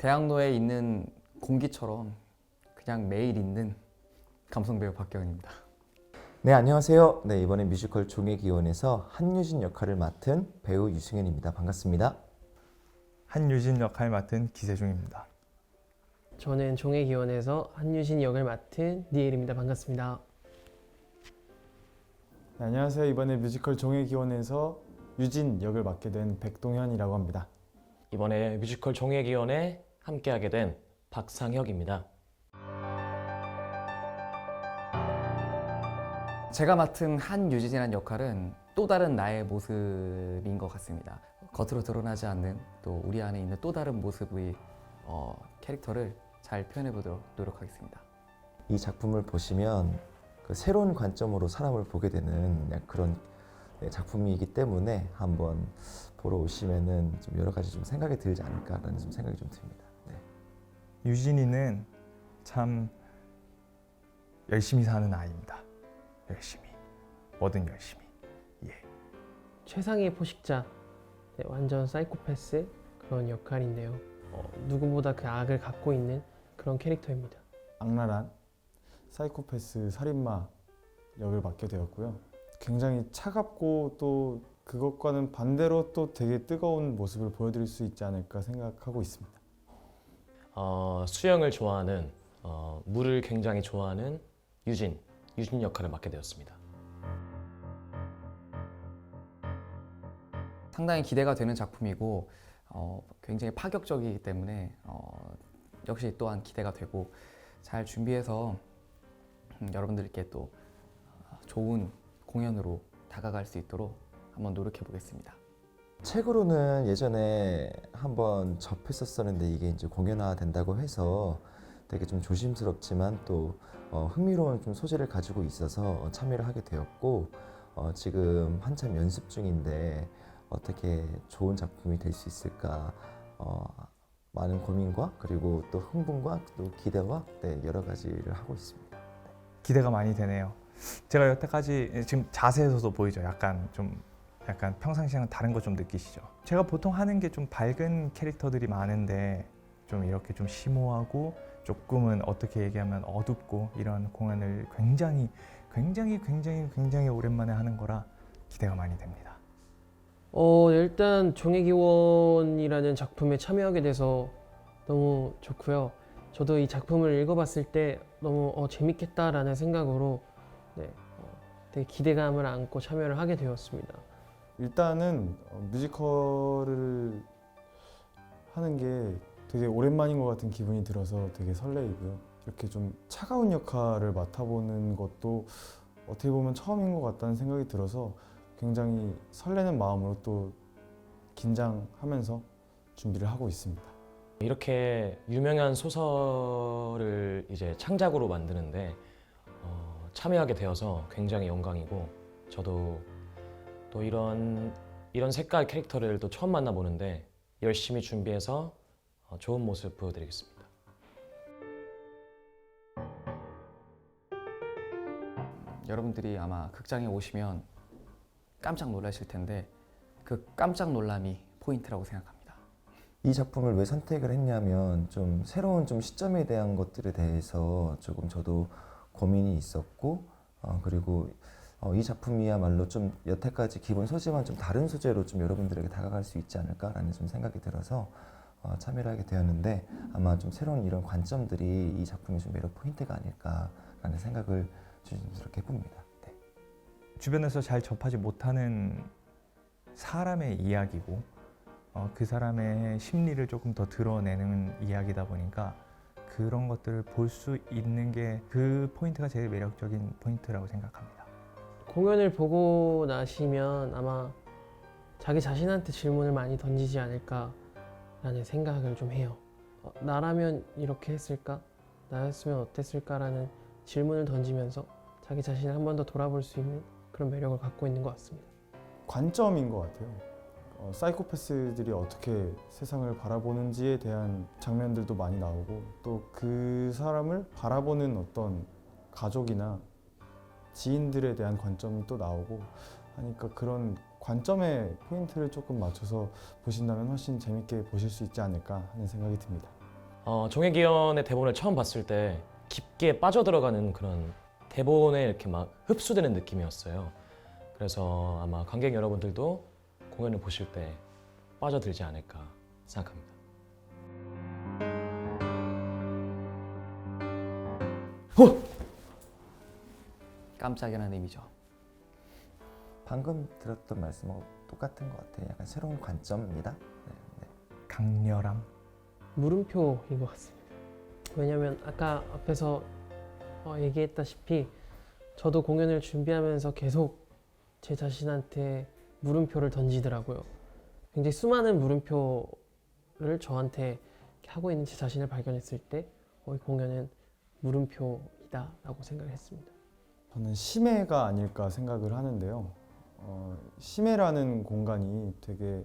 대학로에 있는 공기처럼 그냥 매일 있는 감성 배우 박경입니다. 네, 안녕하세요. 네, 이번에 뮤지컬 종의 기원에서 한유진 역할을 맡은 배우 유승현입니다. 반갑습니다. 한유진 역할 맡은 기세중입니다. 저는 종의 기원에서 한유진 역을 맡은 니엘입니다. 반갑습니다. 네, 안녕하세요. 이번에 뮤지컬 종의 기원에서 유진 역을 맡게 된 백동현이라고 합니다. 이번에 뮤지컬 종예기원에 함께하게 된 박상혁입니다. 제가 맡은 한유진이라는 역할은 또 다른 나의 모습인 것 같습니다. 겉으로 드러나지 않는 또 우리 안에 있는 또 다른 모습의 어, 캐릭터를 잘 표현해 보도록 노력하겠습니다. 이 작품을 보시면 그 새로운 관점으로 사람을 보게 되는 그런 네, 작품이기 때문에 한번 보러 오시면은 좀 여러 가지 좀 생각이 들지 않을까라는 좀 생각이 좀 듭니다. 네. 유진이는 참 열심히 사는 아이입니다. 열심히 뭐든 열심히. 최상의 포식자, 네, 완전 사이코패스 그런 역할인데요. 어, 누구보다 그 악을 갖고 있는 그런 캐릭터입니다. 악랄한 사이코패스 살인마 역을 맡게 되었고요. 굉장히 차갑고 또 그것과는 반대로 또 되게 뜨거운 모습을 보여드릴 수 있지 않을까 생각하고 있습니다. 어, 수영을 좋아하는 어, 물을 굉장히 좋아하는 유진, 유진 역할을 맡게 되었습니다. 상당히 기대가 되는 작품이고 어, 굉장히 파격적이기 때문에 어, 역시 또한 기대가 되고 잘 준비해서 음, 여러분들께 또 어, 좋은 공연으로 다가갈 수 있도록 한번 노력해 보겠습니다. 책으로는 예전에 한번 접했었었는데 이게 이제 공연화 된다고 해서 되게 좀 조심스럽지만 또 어, 흥미로운 좀 소재를 가지고 있어서 참여를 하게 되었고 어, 지금 한참 연습 중인데 어떻게 좋은 작품이 될 수 있을까 어, 많은 고민과 그리고 또 흥분과 또 기대와 네, 여러 가지를 하고 있습니다. 기대가 많이 되네요. 제가 여태까지 지금 자세에서도 보이죠. 약간 좀 약간 평상시랑 다른 거 좀 느끼시죠. 제가 보통 하는 게 좀 밝은 캐릭터들이 많은데 좀 이렇게 좀 심오하고 조금은 어떻게 얘기하면 어둡고 이런 공연을 굉장히 굉장히 굉장히 굉장히 오랜만에 하는 거라 기대가 많이 됩니다. 어, 일단 종의 기원이라는 작품에 참여하게 돼서 너무 좋고요. 저도 이 작품을 읽어봤을 때 너무 어, 재밌겠다라는 생각으로 네, 어, 되게 기대감을 안고 참여를 하게 되었습니다. 일단은 어, 뮤지컬을 하는 게 되게 오랜만인 것 같은 기분이 들어서 되게 설레이고요. 이렇게 좀 차가운 역할을 맡아보는 것도 어떻게 보면 처음인 것 같다는 생각이 들어서 굉장히 설레는 마음으로 또 긴장하면서 준비를 하고 있습니다. 이렇게 유명한 소설을 이제 창작으로 만드는데 어, 참여하게 되어서 굉장히 영광이고 저도 또 이런 이런 색깔 캐릭터를 또 처음 만나보는데 열심히 준비해서 어, 좋은 모습 보여드리겠습니다. 여러분들이 아마 극장에 오시면 깜짝 놀라실 텐데 그 깜짝 놀람이 포인트라고 생각합니다. 이 작품을 왜 선택을 했냐면 좀 새로운 좀 시점에 대한 것들에 대해서 조금 저도 고민이 있었고 어, 그리고 어, 이 작품이야말로 좀 여태까지 기본 소재와는 좀 다른 소재로 좀 여러분들에게 다가갈 수 있지 않을까라는 좀 생각이 들어서 어, 참여를 하게 되었는데 아마 좀 새로운 이런 관점들이 이 작품의 좀 매력 포인트가 아닐까라는 생각을 조심스럽게 해봅니다. 네. 주변에서 잘 접하지 못하는 사람의 이야기고 어, 그 사람의 심리를 조금 더 드러내는 이야기다 보니까 그런 것들을 볼 수 있는 게 그 포인트가 제일 매력적인 포인트라고 생각합니다. 공연을 보고 나시면 아마 자기 자신한테 질문을 많이 던지지 않을까라는 생각을 좀 해요. 어, 나라면 이렇게 했을까? 나였으면 어땠을까라는 질문을 던지면서 자기 자신을 한 번 더 돌아볼 수 있는 그런 매력을 갖고 있는 것 같습니다. 관점인 것 같아요. 어, 사이코패스들이 어떻게 세상을 바라보는지에 대한 장면들도 많이 나오고 또 그 사람을 바라보는 어떤 가족이나 지인들에 대한 관점이 또 나오고 하니까 그런 관점에 포인트를 조금 맞춰서 보신다면 훨씬 재밌게 보실 수 있지 않을까 하는 생각이 듭니다. 어, 종혜기원의 대본을 처음 봤을 때 깊게 빠져들어가는 그런 대본에 이렇게 막 흡수되는 느낌이었어요. 그래서 아마 관객 여러분들도 공연을 보실 때 빠져들지 않을까 생각합니다. 깜짝이라는 의미죠. 방금 들었던 말씀하고 똑같은 것 같아요. 약간 새로운 관점입니다. 네, 네. 강렬함. 물음표인 것 같습니다. 왜냐면 아까 앞에서 어, 얘기했다시피 저도 공연을 준비하면서 계속 제 자신한테 물음표를 던지더라고요. 굉장히 수많은 물음표를 저한테 하고 있는 제 자신을 발견했을 때 어, 이 공연은 물음표이다라고 생각을 했습니다. 저는 심해가 아닐까 생각을 하는데요. 어, 심해라는 공간이 되게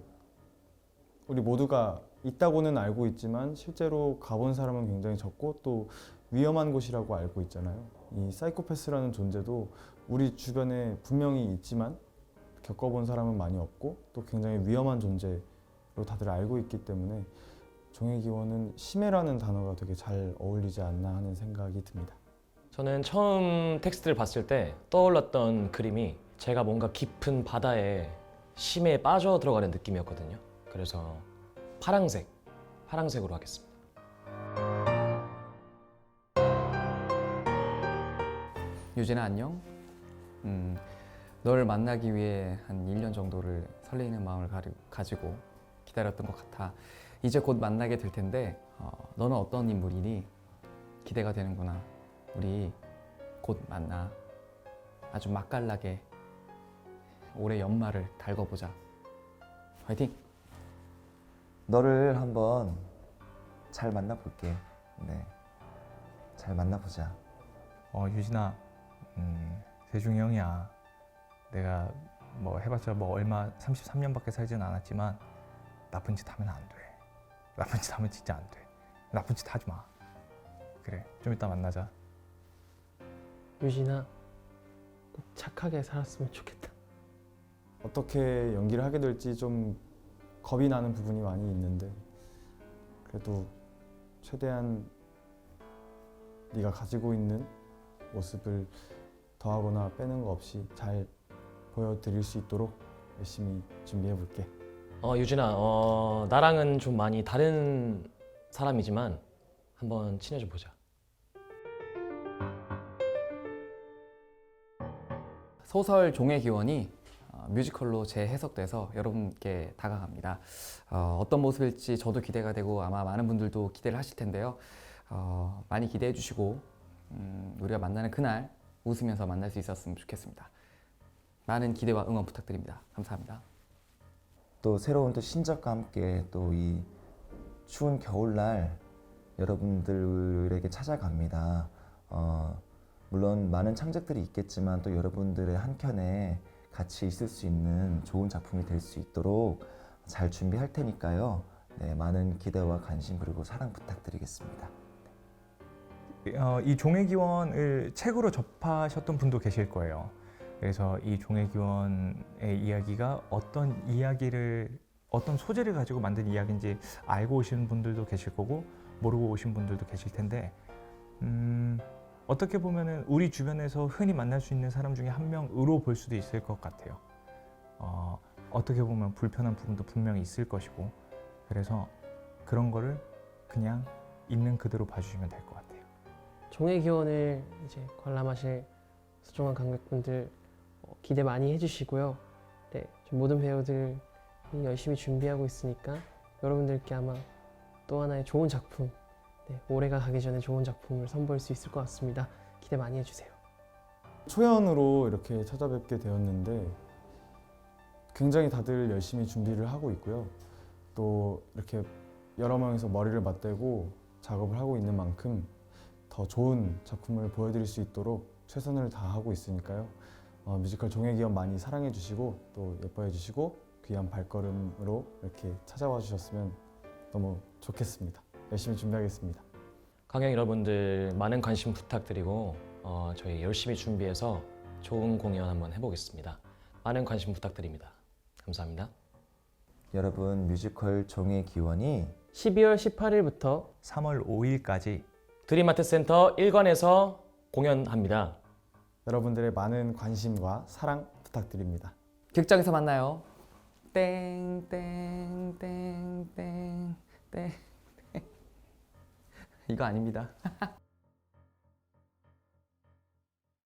우리 모두가 있다고는 알고 있지만 실제로 가본 사람은 굉장히 적고 또 위험한 곳이라고 알고 있잖아요. 이 사이코패스라는 존재도 우리 주변에 분명히 있지만 겪어본 사람은 많이 없고 또 굉장히 위험한 존재로 다들 알고 있기 때문에 종의 기원은 심해라는 단어가 되게 잘 어울리지 않나 하는 생각이 듭니다. 저는 처음 텍스트를 봤을 때 떠올랐던 그림이 제가 뭔가 깊은 바다에 심해 빠져 들어가는 느낌이었거든요. 그래서 파랑색, 파랑색으로 하겠습니다. 유진아 안녕. 음, 널 만나기 위해 한 1년 정도를 설레이는 마음을 가리, 가지고 기다렸던 것 같아. 이제 곧 만나게 될 텐데 어, 너는 어떤 인물이니? 기대가 되는구나. 우리 곧 만나. 아주 맛깔나게 올해 연말을 달궈보자. 화이팅! 너를 한번 잘 만나볼게. 네, 잘 만나보자. 어 유진아, 음, 세중이 형이야. 내가 뭐 해봤자 뭐 얼마 33년밖에 살진 않았지만 나쁜 짓 하면 안 돼. 나쁜 짓 하면 진짜 안 돼. 나쁜 짓 하지 마. 그래, 좀 이따 만나자. 유진아 꼭 착하게 살았으면 좋겠다. 어떻게 연기를 하게 될지 좀 겁이 나는 부분이 많이 있는데 그래도 최대한 네가 가지고 있는 모습을 더하거나 빼는 거 없이 잘 보여드릴 수 있도록 열심히 준비해 볼게. 어, 유진아, 어, 나랑은 좀 많이 다른 사람이지만 한번 친해져 보자. 소설 종의 기원이 어, 뮤지컬로 재해석돼서 여러분께 다가갑니다. 어, 어떤 모습일지 저도 기대가 되고 아마 많은 분들도 기대를 하실 텐데요. 어, 많이 기대해 주시고 음, 우리가 만나는 그날 웃으면서 만날 수 있었으면 좋겠습니다. 많은 기대와 응원 부탁드립니다. 감사합니다. 또 새로운 또 신작과 함께 또 이 추운 겨울날 여러분들에게 찾아갑니다. 어, 물론 많은 창작들이 있겠지만 또 여러분들의 한켠에 같이 있을 수 있는 좋은 작품이 될 수 있도록 잘 준비할 테니까요. 네, 많은 기대와 관심 그리고 사랑 부탁드리겠습니다. 어, 이 종의 기원을 책으로 접하셨던 분도 계실 거예요. 그래서 이 종의 기원의 이야기가 어떤 이야기를 어떤 소재를 가지고 만든 이야기인지 알고 오신 분들도 계실 거고 모르고 오신 분들도 계실 텐데 음, 어떻게 보면은 우리 주변에서 흔히 만날 수 있는 사람 중에 한 명으로 볼 수도 있을 것 같아요. 어, 어떻게 보면 불편한 부분도 분명히 있을 것이고 그래서 그런 거를 그냥 있는 그대로 봐주시면 될 것 같아요. 종의 기원을 이제 관람하실 소중한 관객분들 어, 기대 많이 해주시고요. 네, 좀 모든 배우들이 열심히 준비하고 있으니까 여러분들께 아마 또 하나의 좋은 작품, 네, 올해가 가기 전에 좋은 작품을 선보일 수 있을 것 같습니다. 기대 많이 해주세요. 초연으로 이렇게 찾아뵙게 되었는데 굉장히 다들 열심히 준비를 하고 있고요. 또 이렇게 여러 명이서 머리를 맞대고 작업을 하고 있는 만큼 더 좋은 작품을 보여드릴 수 있도록 최선을 다하고 있으니까요. 어, 뮤지컬 종의기원 많이 사랑해 주시고 또 예뻐해 주시고 귀한 발걸음으로 이렇게 찾아와 주셨으면 너무 좋겠습니다. 열심히 준비하겠습니다. 강연 여러분들 많은 관심 부탁드리고 어, 저희 열심히 준비해서 좋은 공연 한번 해보겠습니다. 많은 관심 부탁드립니다. 감사합니다. 여러분 뮤지컬 종의 기원이 12월 18일부터 3월 5일까지 드림아트 센터 1관에서 공연합니다. 여러분들의 많은 관심과 사랑 부탁드립니다. 극장에서 만나요. 땡 땡, 땡, 땡, 땡. 이거 아닙니다.